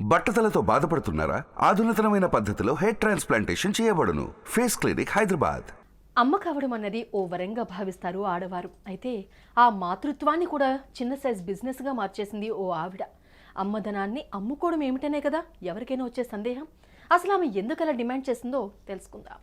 బట్టతలతో బాధపడుతున్నారా? ఆధునితనమైన పద్ధతిలో హెయిర్ ట్రాన్స్ప్లాంటేషన్ చేయబడును. Face clinic Hyderabad. అమ్మ కావడం అన్నది ఓ వరంగా భావిస్తారు ఆడవారు. అయితే ఆ మాతృత్వాన్ని కూడా చిన్న సైజ్ బిజినెస్గా మార్చేసింది ఓ ఆవిడ. అమ్మధనాన్ని అమ్ముకోవడం ఏమిటనే కదా? ఎవరికైనా వచ్చే సందేహం? అసలు ఆమె ఎందుకలా డిమాండ్ చేసిందో తెలుసుకుందాం.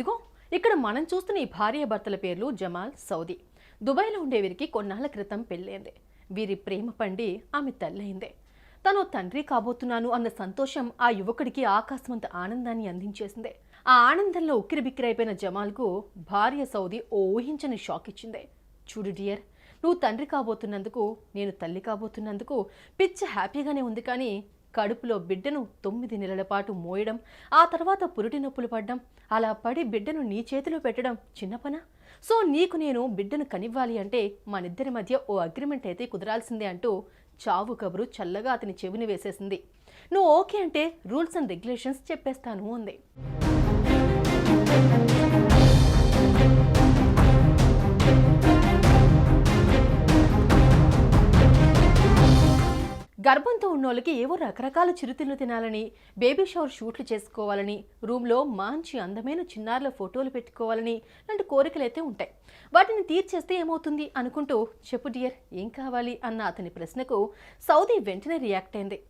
ఇదిగో ఇక్కడ మనం చూస్తున్న ఈ భార్య భర్తల పేర్లు జమాల్ సౌదీ. దుబాయ్లో ఉండే వీరికి కొన్నాళ్ళ క్రితం పెళ్ళైంది. వీరి ప్రేమ పండి ఆమె తల్లయిందే తను తండ్రి కాబోతున్నాను అన్న సంతోషం ఆ యువకుడికి ఆకాశమంత ఆనందాన్ని అందించేసిందే. ఆ ఆనందంలో ఉక్కిరిబిక్కిరైపోయిన జమాల్కు భార్య సౌదీ ఊహించని షాక్ ఇచ్చిందే. చూడు డియర్ నువ్వు తండ్రి కాబోతున్నందుకు నేను తల్లి కాబోతున్నందుకు పిచ్చ హ్యాపీగానే ఉంది కానీ కడుపులో బిడ్డను తొమ్మిది నెలల పాటు మోయడం ఆ తర్వాత పురిటి నొప్పులు పడ్డం అలా పడి బిడ్డను నీ చేతిలో పెట్టడం చిన్న పనా? సో నీకు నేను బిడ్డను కనివ్వాలి అంటే మనిద్దరి మధ్య ఓ అగ్రిమెంట్ అయితే కుదరాల్సిందే అంటూ చావు కబురు చల్లగా అతని చెవిని వేసేసింది. నువ్వు ఓకే అంటే రూల్స్ అండ్ రెగ్యులేషన్స్ చెప్పేస్తాను అంది. గర్భంతో ఉన్నోళ్ళకి ఏవో రకరకాల చిరుతిళ్ళు తినాలని బేబీ షవర్ షూట్లు చేసుకోవాలని రూమ్లో మంచి అందమైన చిన్నారుల ఫోటోలు పెట్టుకోవాలని లాంటి కోరికలు అయితే ఉంటాయి. వాటిని తీర్చేస్తే ఏమవుతుంది అనుకుంటూ చెప్పు డియర్ ఏం కావాలి అన్న అతని ప్రశ్నకు సౌదీ వెంటనే రియాక్ట్ అయింది.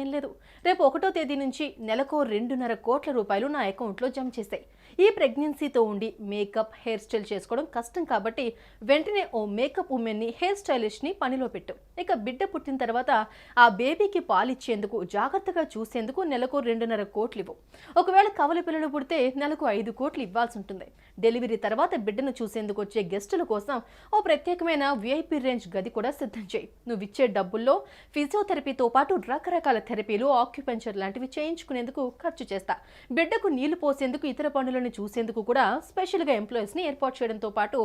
ఏం లేదు. రేపు ఒకటో తేదీ నుంచి నెలకో రెండున్నర కోట్ల రూపాయలు నా అకౌంట్లో జమ చేస్తాయి ఈ ప్రెగ్నెన్సీతో ఉండి మేకప్ హెయిర్ స్టైల్ చేసుకోవడం కష్టం కాబట్టి వెంటనే ఓ మేకప్ ఉమెన్ని హెయిర్ స్టైలిష్ని పనిలో పెట్టు. ఇక బిడ్డ పుట్టిన తర్వాత ఆ బేబీకి పాలిచ్చేందుకు జాగ్రత్తగా చూసేందుకు నెలకు రెండున్నర కోట్లు ఇవ్వు. ఒకవేళ కవల పిల్లలు పుడితే నెలకు ఐదు కోట్లు ఇవ్వాల్సి ఉంటుంది. డెలివరీ తర్వాత బిడ్డను చూసేందుకు వచ్చే గెస్టుల కోసం ఓ ప్రత్యేకమైన విఐపి రేంజ్ గది కూడా సిద్ధం చేయి. నువ్వు ఇచ్చే డబ్బుల్లో ఫిజియోథెరపీతో పాటు రకరకాల రకరకాల థెరపీలు ఆక్యుపెంచర్ లాంటివి చేయించుకునేందుకు ఖర్చు చేస్తా. బిడ్డకు నీళ్ళు పోసేందుకు ఇతర పనులను చూసేందుకు కూడా స్పెషల్గా ఎంప్లాయీస్ని ఏర్పాటు చేయడంతో పాటు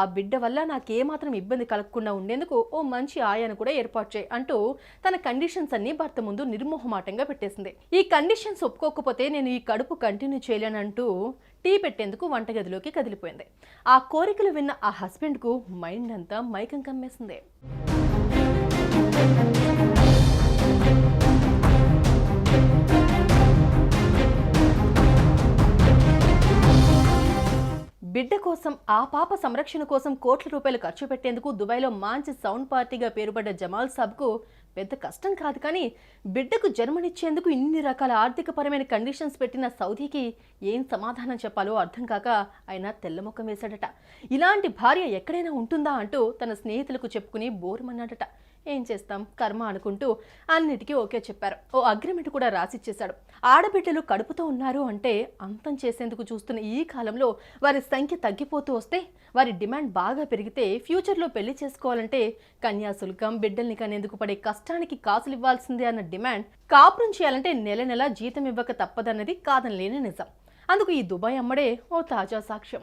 ఆ బిడ్డ వల్ల నాకేమాత్రం ఇబ్బంది కలగకుండా ఉండేందుకు ఓ మంచి ఆయాను కూడా ఏర్పాటు చేయి అంటూ తన కండిషన్స్ అన్ని భర్త ముందు నిర్మోహమాటంగా పెట్టేసింది. ఈ కండిషన్స్ ఒప్పుకోకపోతే నేను ఈ కడుపు కంటిన్యూ చేయలేనంటూ టీ పెట్టేందుకు వంటగదిలోకి కదిలిపోయింది. ఆ కోరికలు విన్న ఆ హస్బెండ్కు మైండ్ అంతా మైకం కమ్మేసింది. బిడ్డ కోసం ఆ పాప సంరక్షణ కోసం కోట్ల రూపాయలు ఖర్చు పెట్టేందుకు దుబాయ్లో మంచి సౌండ్ పార్టీగా పేరుపడ్డ జమాల్ సాబ్కు పెద్ద కష్టం కాదు కానీ బిడ్డకు జన్మనిచ్చేందుకు ఇన్ని రకాల ఆర్థికపరమైన కండిషన్స్ పెట్టిన సౌదీకి ఏం సమాధానం చెప్పాలో అర్థం కాక ఆయన తెల్లముఖం వేశాడట. ఇలాంటి భార్య ఎక్కడైనా ఉంటుందా అంటూ తన స్నేహితులకు చెప్పుకుని బోరుమన్నాడట. ఏం చేస్తాం? కర్మ అనుకుంటూ అన్నిటికీ ఓకే చెప్పారు. ఓ అగ్రిమెంట్ కూడా రాసిచ్చేశాడు. ఆడబిడ్డలు కడుపుతో ఉన్నారు అంటే అంతం చేసేందుకు చూస్తున్న ఈ కాలంలో వారి సంఖ్య తగ్గిపోతూ వస్తే వారి డిమాండ్ బాగా పెరిగితే ఫ్యూచర్లో పెళ్ళి చేసుకోవాలంటే కన్యాశుల్కం బిడ్డల్ని కనేందుకు పడే కష్టం కష్టానికి కాసులు ఇవ్వాల్సిందే అన్న డిమాండ్ కాపురం చేయాలంటే నెల నెల జీతం ఇవ్వక తప్పదన్నది కాదనలేని నిజం. అందుకు ఈ దుబాయ్ అమ్మడే ఓ తాజా సాక్ష్యం.